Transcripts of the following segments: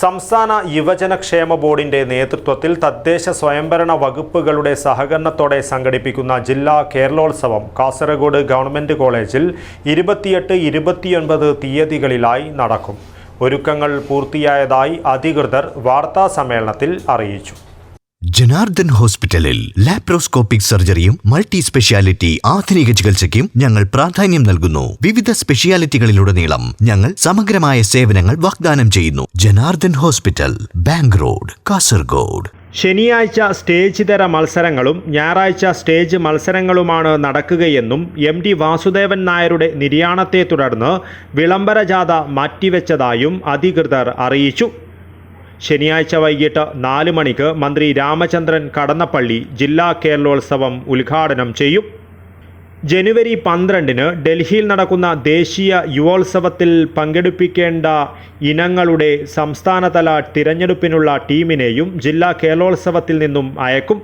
സംസ്ഥാന യുവജനക്ഷേമ ബോർഡിന്റെ നേതൃത്വത്തിൽ തദ്ദേശ സ്വയംഭരണ വകുപ്പുകളുടെ സഹകരണത്തോടെ സംഘടിപ്പിക്കുന്ന ജില്ലാ കേരളോത്സവം കാസർഗോഡ് ഗവൺമെന്റ് കോളേജിൽ ഇരുപത്തിയെട്ട് ഇരുപത്തിയൊൻപത് തീയതികളിലായി നടക്കും. ഒരുക്കങ്ങൾ പൂർത്തിയായതായി അധികൃതർ വാർത്താ സമ്മേളനത്തിൽ അറിയിച്ചു. ജനാർദ്ദൻ ഹോസ്പിറ്റലിൽ ലാപ്രോസ്കോപ്പിക് സർജറിയും മൾട്ടി സ്പെഷ്യാലിറ്റി ആധുനിക ചികിത്സയ്ക്കും ഞങ്ങൾ പ്രാധാന്യം നൽകുന്നു. വിവിധ സ്പെഷ്യാലിറ്റികളിലുടനീളം ഞങ്ങൾ സമഗ്രമായ സേവനങ്ങൾ വാഗ്ദാനം ചെയ്യുന്നു. Janardhan hospital bank road Kasaragod. ശനിയാഴ്ച സ്റ്റേജ് തര മത്സരങ്ങളും ഞായറാഴ്ച സ്റ്റേജ് മത്സരങ്ങളുമാണ് നടക്കുകയെന്നും എം ഡി വാസുദേവൻ നായരുടെ നിര്യാണത്തെ തുടർന്ന് വിളംബര ജാഥ മാറ്റിവെച്ചതായും അധികൃതർ അറിയിച്ചു. ശനിയാഴ്ച വൈകിട്ട് നാല് മണിക്ക് മന്ത്രി രാമചന്ദ്രൻ കടന്നപ്പള്ളി ജില്ലാ കേരളോത്സവം ഉദ്ഘാടനം ചെയ്യും. ജനുവരി പന്ത്രണ്ടിന് ഡൽഹിയിൽ നടക്കുന്ന ദേശീയ യുവോത്സവത്തിൽ പങ്കെടുപ്പിക്കേണ്ട ഇനങ്ങളുടെ സംസ്ഥാനതല തിരഞ്ഞെടുപ്പിനുള്ള ടീമിനെയും ജില്ലാ കേരളോത്സവത്തിൽ നിന്നും അയക്കും.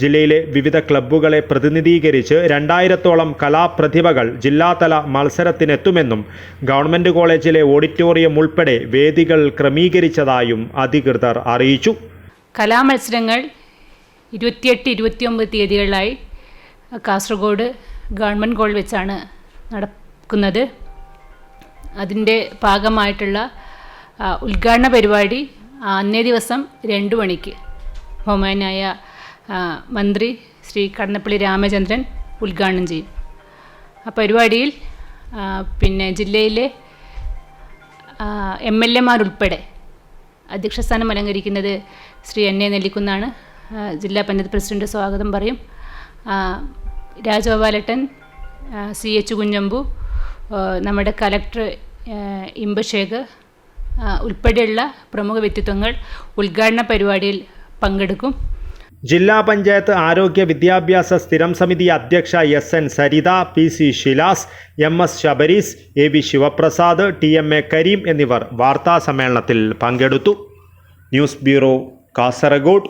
ജില്ലയിലെ വിവിധ ക്ലബ്ബുകളെ പ്രതിനിധീകരിച്ച് രണ്ടായിരത്തോളം കലാപ്രതിഭകൾ ജില്ലാതല മത്സരത്തിനെത്തുമെന്നും ഗവൺമെന്റ് കോളേജിലെ ഓഡിറ്റോറിയം ഉൾപ്പെടെ വേദികൾ ക്രമീകരിച്ചതായും അധികൃതർ അറിയിച്ചു. കലാമത്സരങ്ങൾ ഇരുപത്തിയെട്ട് ഇരുപത്തിയൊമ്പത് തീയതികളിലായി കാസർഗോഡ് ഗവൺമെന്റ് കോളേജ് വെച്ചാണ് നടക്കുന്നത്. അതിന്റെ ഭാഗമായിട്ടുള്ള ഉദ്ഘാടന പരിപാടി അന്നേ ദിവസം രണ്ട് മണിക്ക് ബഹുമാനായ മന്ത്രി ശ്രീ കടന്നപ്പള്ളി രാമചന്ദ്രൻ ഉദ്ഘാടനം ചെയ്യും. ആ പരിപാടിയിൽ പിന്നെ ജില്ലയിലെ എം എൽ എമാരുൾപ്പെടെ അധ്യക്ഷസ്ഥാനം അലങ്കരിക്കുന്നത് ശ്രീ എൻ എ നെല്ലിക്കുന്നാണ്. ജില്ലാ പഞ്ചായത്ത് പ്രസിഡന്റ് സ്വാഗതം പറയും. രാജഗോപാലട്ടൻ സി എച്ച് കുഞ്ഞമ്പു നമ്മുടെ കലക്ടർ ഇമ്പശേഖർ ഉൾപ്പെടെയുള്ള പ്രമുഖ വ്യക്തിത്വങ്ങൾ ഉദ്ഘാടന പരിപാടിയിൽ പങ്കെടുക്കും. ജില്ലാ പഞ്ചായത്ത് ആരോഗ്യ വിദ്യാഭ്യാസ സ്ഥിരം സമിതി അധ്യക്ഷ S N Saritha P C Shilas M S Sabarees A V Sivaprasad T M A Kareem എന്നിവർ വാർത്താ സമ്മേളനത്തിൽ പങ്കെടുത്തു. News bureau Kasaragod.